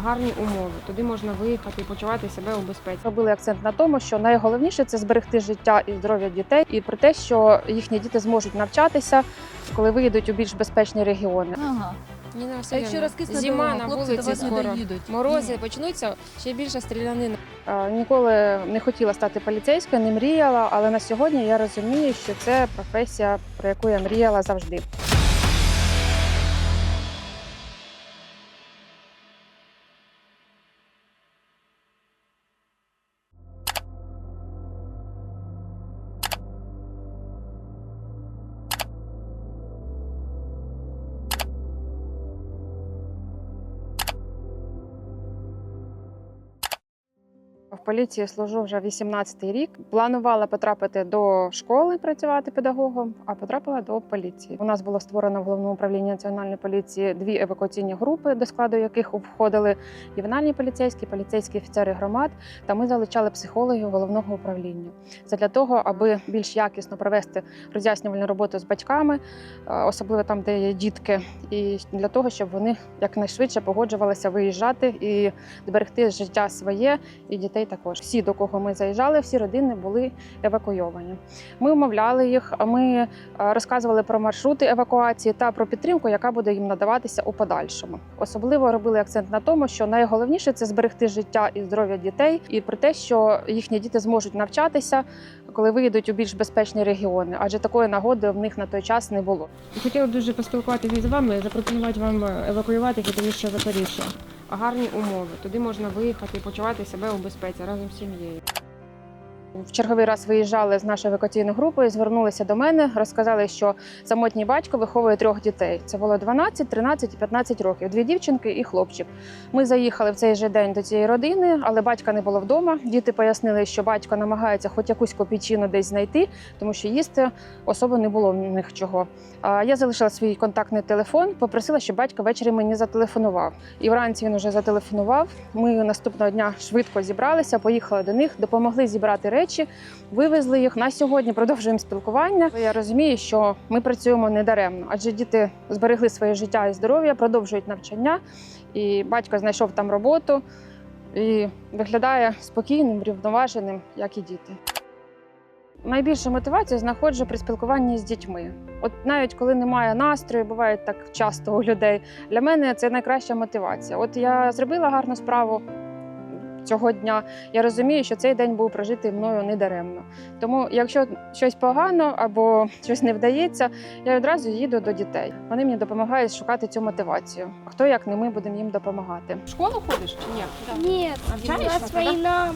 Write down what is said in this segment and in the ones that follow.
гарні умови. Туди можна виїхати і почувати себе у безпеці. Робили акцент на тому, що найголовніше це зберегти життя і здоров'я дітей, і про те, що їхні діти зможуть навчатися, коли виїдуть у більш безпечні регіони. Ага. Ніна А якщо розкисне зима на вулиці скоро. Морози почнуться, ще більше стрілянина. Е, Ніколи не хотіла стати поліцейською, не мріяла, але на сьогодні я розумію, що це професія, про яку я мріяла завжди. Поліції служу вже 18-й рік. Планувала потрапити до школи працювати педагогом, а потрапила до поліції. У нас було створено в головному управлінні національної поліції дві евакуаційні групи, до складу яких входили ювенальні поліцейські, поліцейські офіцери громад. Та ми залучали психологів головного управління. Це для того, аби більш якісно провести роз'яснювальну роботу з батьками, е, особливо там, де є дітки, і для того, щоб вони якнайшвидше погоджувалися виїжджати і зберегти життя своє і дітей також. Всі, до кого ми заїжджали, всі родини були евакуйовані. Ми умовляли їх, ми е, розказували про маршрути евакуації та про підтримку, яка буде їм надаватися у подальшому. Особливо робили акцент на тому, що найголовніше це зберегти життя і здоров'я дітей, і про те, що їхні діти зможуть навчатися, коли виїдуть у більш безпечні регіони, адже такої нагоди в них на той час не було. Хотіла дуже поспілкуватися з вами, запропонувати вам евакуюватися тоді ще Запоріжжя. Гарні умови. Туди можна виїхати і почувати себе у безпеці разом з сім'єю. В черговий раз виїжджали з нашою евакуаційною групою, звернулися до мене, розказали, що самотній батько виховує трьох дітей. Це було 12, 13 і 15 років. Дві дівчинки і хлопчик. Ми заїхали в цей же день до цієї родини, але батька не було вдома. Діти пояснили, що батько намагається хоч якусь копійчину десь знайти, тому що їсти особо не було в них чого. Я залишила свій контактний телефон, попросила, щоб батько ввечері мені зателефонував. І вранці він вже зателефонував. Ми наступного дня швидко зібралися, поїхали до них, допомогли зібрати речі, вивезли їх на сьогодні. Продовжуємо спілкування. Я розумію, що ми працюємо недаремно, адже діти зберегли своє життя і здоров'я, продовжують навчання, і батько знайшов там роботу і виглядає спокійним, рівноваженим, як і діти. Найбільшу мотивацію знаходжу при спілкуванні з дітьми. От навіть коли немає настрою, буває так часто у людей. Для мене це найкраща мотивація. От я зробила гарну справу цього дня. Я розумію, що цей день був прожитий мною недаремно. Тому, якщо щось погано або щось не вдається, я одразу їду до дітей. Вони мені допомагають шукати цю мотивацію. А хто як не ми будемо їм допомагати? В школу ходиш чи ні? Ні, Навчаєшся, так? война.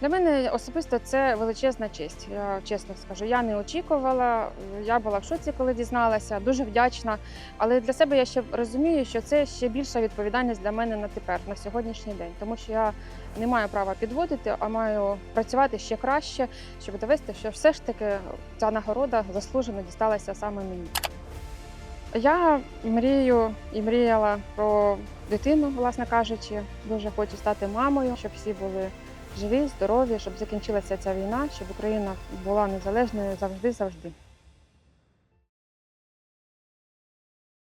Для мене особисто це величезна честь. Я чесно скажу, я не очікувала. Я була в шоці, коли дізналася. Дуже вдячна. Але для себе я ще розумію, що це ще більша відповідальність для мене на тепер, на сьогоднішній день, тому що я не маю права підводити, а маю працювати ще краще, щоб довести, що все ж таки ця нагорода заслужено дісталася саме мені. Я мрію і мріяла про дитину, власне кажучи. Дуже хочу стати мамою, щоб всі були живі, здорові, щоб закінчилася ця війна, щоб Україна була незалежною завжди, завжди.